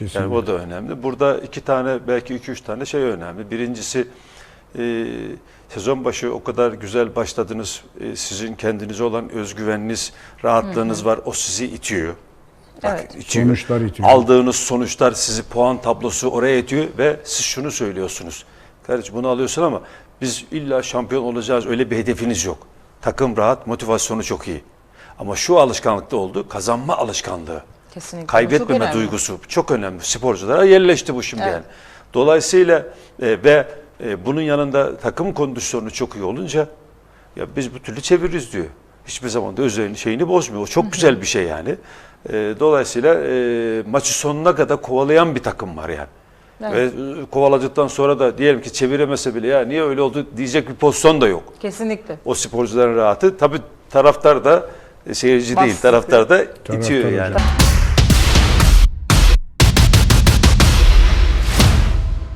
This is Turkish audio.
Kesinlikle. Yani o da önemli. Burada iki tane belki iki üç tane şey önemli. Birincisi e, sezon başı o kadar güzel başladınız. E, sizin kendinize olan özgüveniniz, rahatlığınız var. O sizi itiyor. Bak, Evet. itiyor. Sonuçlar itiyor. Aldığınız sonuçlar sizi puan tablosu oraya itiyor ve siz şunu söylüyorsunuz. Kardeşim bunu alıyorsun ama biz illa şampiyon olacağız öyle bir hedefiniz yok. Takım rahat, motivasyonu çok iyi. Ama şu alışkanlıkta oldu, kazanma alışkanlığı. Kesinlikle. Çok Kaybetmeme önemli. duygusu çok önemli. Sporculara yerleşti bu şimdi Evet. yani. Dolayısıyla e, ve e, bunun yanında takım kondisyonu çok iyi olunca ya biz bu türlü çeviririz diyor. Hiçbir zaman da özelliğini şeyini bozmuyor. O çok güzel bir şey yani. E, dolayısıyla e, maçı sonuna kadar kovalayan bir takım var yani. Evet. Ve e, kovaladıktan sonra da diyelim ki çeviremese bile ya niye öyle oldu diyecek bir pozisyon da yok. Kesinlikle. O sporcuların rahatı. Tabii taraftar da e, seyirci değil, Baskı. taraftar da itiyor hocam. yani.